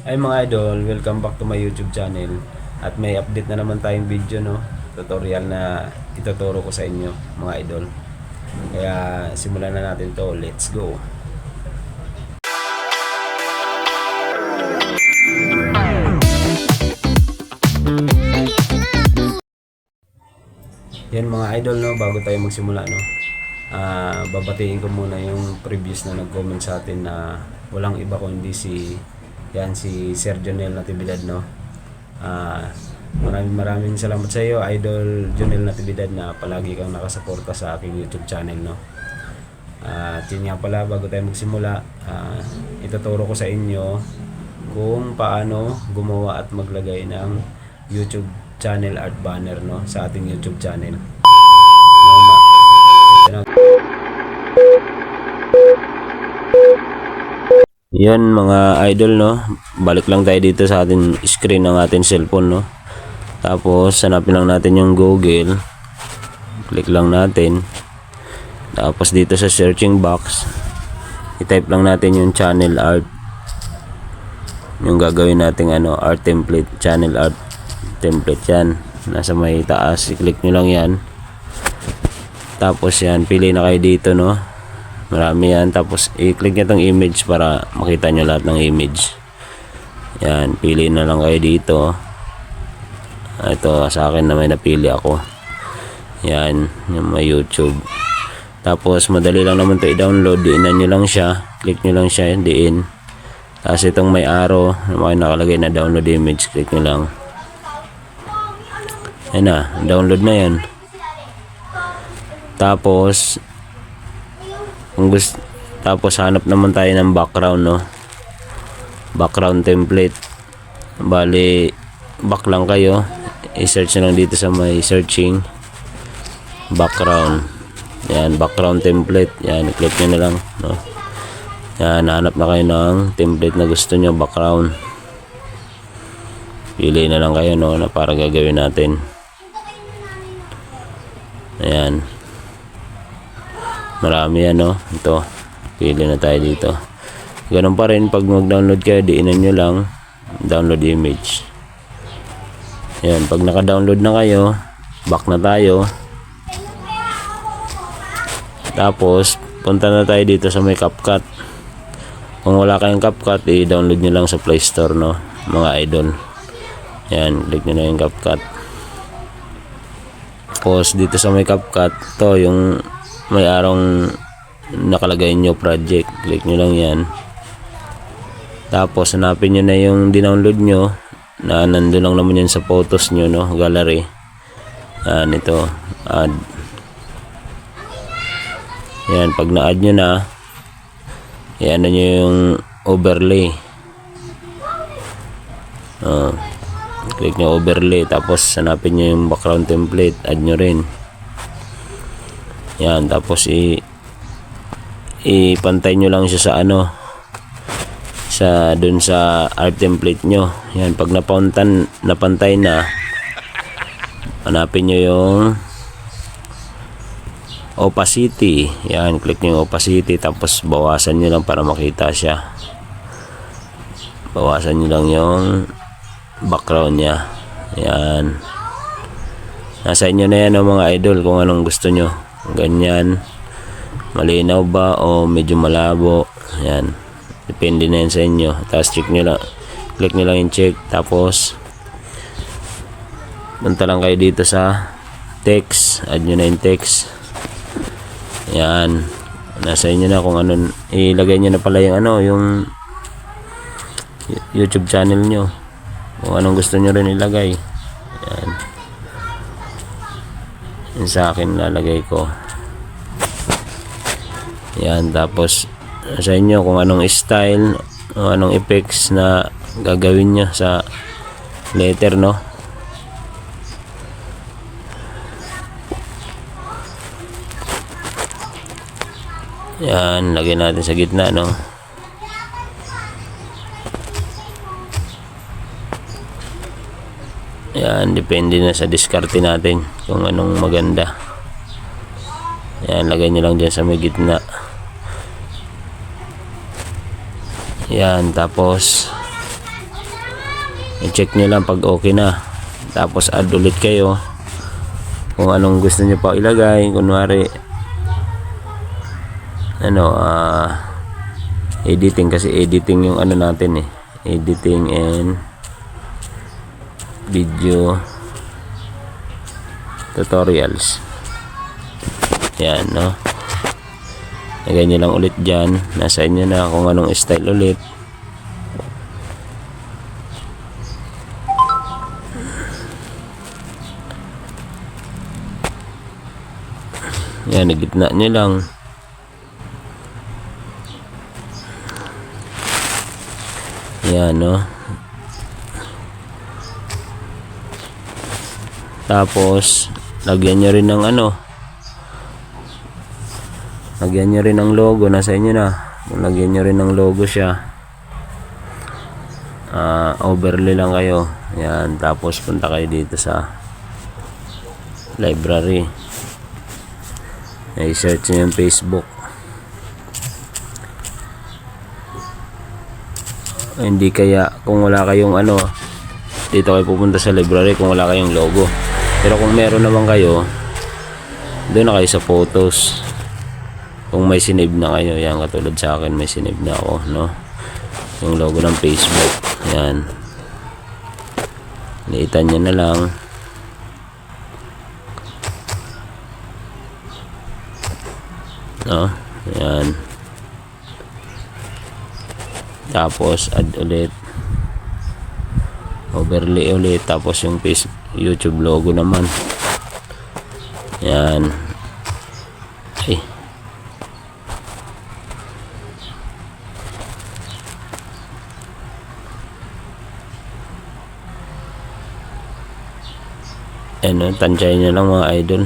Ay mga idol, welcome back to my YouTube channel. At may update na naman tayong video no, tutorial na ituturo ko sa inyo mga idol. Kaya simulan na natin to, let's go. Yan mga idol no, bago tayo magsimula no. Ah, babatiin ko muna yung previous na nag-comment sa atin na walang iba kundi si yan si Sir Jonel Natividad no. Ah, maraming maraming salamat sa iyo Idol Jonel Natividad na palagi kang nakasuporta sa aking YouTube channel no. At yun nga pala bago tayo magsimula, ah, ituturo ko sa inyo kung paano gumawa at maglagay ng YouTube channel art banner no sa ating YouTube channel. No, ma- ito na- Yan mga idol no. Balik lang tayo dito sa ating screen ng ating cellphone no. Tapos hanapin lang natin yung Google. Click lang natin. Tapos dito sa searching box, i-type lang natin yung channel art. Yung gagawin nating ano, art template, channel art template yan. Nasa may taas, i-click nyo lang yan. Tapos yan, pili na kayo dito no. Marami yan. Tapos i-click nyo tong image para makita nyo lahat ng image. Yan, pili na lang kayo dito. Ito sa akin na may napili ako. Yan, yung may YouTube. Tapos madali lang naman to i-download. Diinan nyo lang siya. Click nyo lang siya, diin. Tapos itong may arrow, may nakalagay na download image, click nyo lang. Ayan na, download na yan. Tapos, kung gusto, tapos hanap naman tayo ng background, no? Background template. Bali, back lang kayo. I-search lang dito sa may searching. Background. Yan, background template. Yan, i-click nyo na lang, no? Yan, hanap na kayo ng template na gusto nyo, background. Pili na lang kayo, no, na para gagawin natin. Ayan. Marami yan, no? Ito. Pili na tayo dito. Ganun pa rin, pag mag-download kayo, diinan nyo lang, download image. Ayan, pag naka-download na kayo, back na tayo. Tapos, punta na tayo dito sa may CapCut. Kung wala kayong CapCut, i-download nyo lang sa Play Store, no? Mga idol. Ayan, click nyo na yung CapCut. Tapos dito sa may CapCut, to yung may arong nakalagay nyo project. Click nyo lang yan. Tapos hanapin nyo na yung dinownload nyo na nandun lang naman yan sa photos nyo, no? Gallery. Yan, ito. Add. Yan, pag na-add nyo na, yan nyo yung overlay. Oh. Click nyo overlay tapos hanapin nyo yung background template add nyo rin yan tapos i ipantay nyo lang siya sa ano sa dun sa art template nyo. Yan pag napuntan napantay na hanapin nyo yung opacity yan click nyo yung opacity tapos bawasan nyo lang para makita siya. Bawasan nyo lang yung background niya. Yan nasa inyo na yan oh, mga idol kung anong gusto nyo. Ganyan. Malinaw ba o medyo malabo? Yan. Depende na yan sa inyo. Tapos check nyo lang click nyo lang yung check. Tapos punta lang kayo dito sa text. Add nyo na yung text. Yan. Nasa inyo na kung ano ilagay nyo na pala yung ano yung YouTube channel nyo. Kung anong gusto nyo rin ilagay. Yan yan sa akin lalagay ko. Yan tapos sa inyo kung anong style o anong effects na gagawin nyo sa letter no? Yan lagay natin sa gitna no Yan, depende na sa diskarte natin kung anong maganda. Yan, lagay nyo lang dyan sa may gitna. Yan, tapos i-check nyo lang pag okay na tapos add ulit kayo kung anong gusto nyo pa ilagay kunwari ano ah editing kasi editing yung ano natin eh editing and video tutorials. Yan no? Lagay nyo lang ulit dyan. Nasa inyo na kung anong style ulit. Yan na gitna nyo lang. Yan no tapos lagyan nyo rin ng ano. Lagyan nyo rin ng logo. Nasa inyo na. Lagyan nyo rin ng logo siya. Ah, overlay lang kayo. Yan. Tapos punta kayo dito sa library. I-search nyo yung facebook. Hindi kaya kung wala kayong ano dito kayo pupunta sa library kung wala kayong logo. Pero kung meron naman kayo doon na kayo sa photos. Kung may sinave na kayo yan katulad sa akin may sinave na ako no? Yung logo ng facebook yan. Liitan nyo na lang. No? Yan. Tapos add ulit overlay ulit tapos yung face youtube logo naman. Yan. Ay. Ano tansyahin nyo lang mga idol.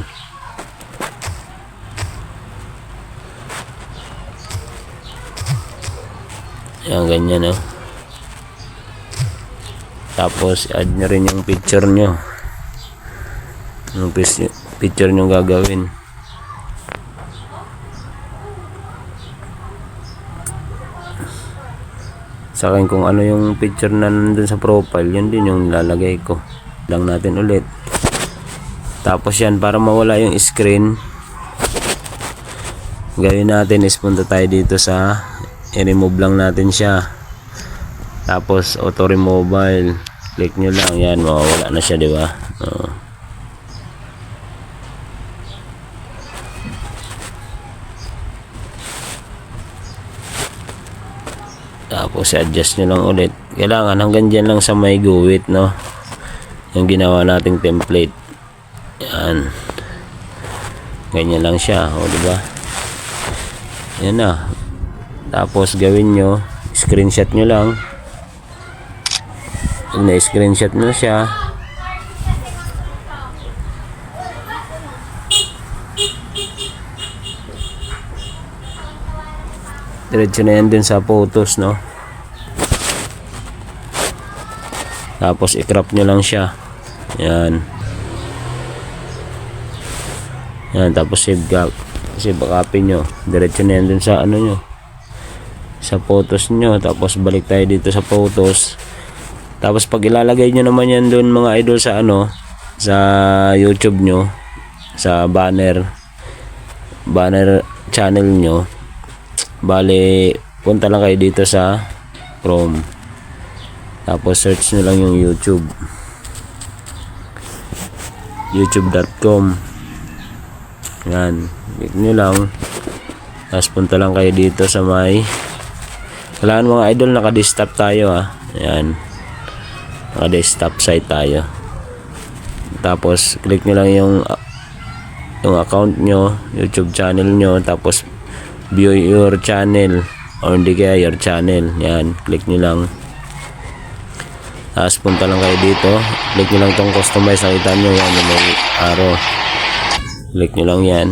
Yan ganyan no tapos add nyo rin yung picture nyo. Yung picture nyo gagawin. Sa akin kung ano yung picture na nandun sa profile yun din yung nilalagay ko. Lang natin ulit. Tapos yan para mawala yung screen gawin natin is punta tayo dito sa i-remove lang natin siya tapos auto remobile click nyo lang. Yan mawawala na siya di ba? Oo. tapos adjust nyo lang ulit. Kailangan hanggang dyan lang sa may guwit no? Yung ginawa nating template. Yan. Ganyan lang siya o di ba? Yan na. Tapos gawin nyo. Screenshot nyo lang pag na siya. Diretso na yan dun sa photos no? Tapos i-crop nyo lang siya. Yan. Yan tapos save gap save copy nyo. Diretso na yan dun sa ano nyo? Sa photos nyo. Tapos balik tayo dito sa photos tapos pag ilalagay nyo naman yan dun mga idol sa ano sa youtube nyo sa banner banner channel nyo bali punta lang kayo dito sa chrome. Tapos search nyo lang yung youtube. Youtube.com yan click nyo lang. Tapos punta lang kayo dito sa may kailangan mga idol naka desktop tayo ah. Yan naka desktop site tayo. Tapos click nyo lang yung yung account nyo youtube channel nyo tapos view your channel or hindi kaya your channel. Yan click nyo lang. Tapos punta lang kayo dito. Click nyo lang tong customize nakita nyo yan yung may arrow. Click nyo lang yan.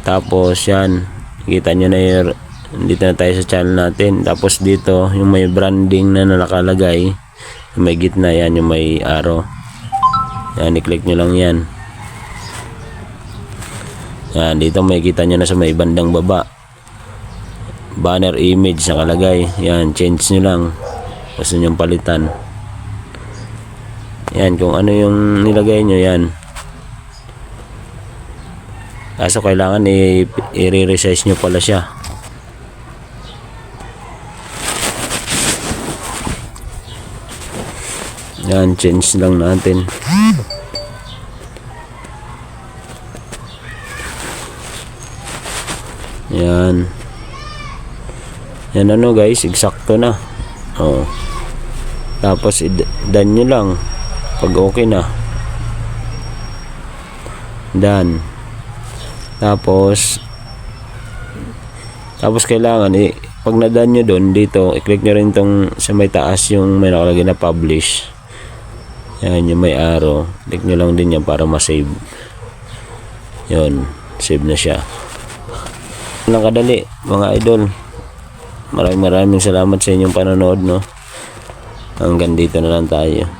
Tapos yan kita nyo na yung dito na tayo sa channel natin tapos dito yung may branding na nakalagay yung may gitna yan yung may arrow yan i-click nyo lang yan yan dito may kita nyo na sa may bandang baba banner image nakalagay. Yan, change nyo lang. Gusto nyo palitan. Yan, kung ano yung nilagay nyo, yan. Kaso kailangan i-resize nyo pala siya. Yan, change lang natin. Yan. Yan ano guys, eksakto na. Oh. Tapos dan nyo lang pag okay na. Dan. Tapos tapos kailangan eh pag nadan nyo doon dito, i-click nyo rin tong sa may taas yung may nakalagay na publish. Yan yung may arrow. Click nyo lang din yan para ma-save. Yun, save na siya. Lang kadali, mga idol. Maraming maraming salamat sa inyong panonood, no. Hanggang dito na lang tayo.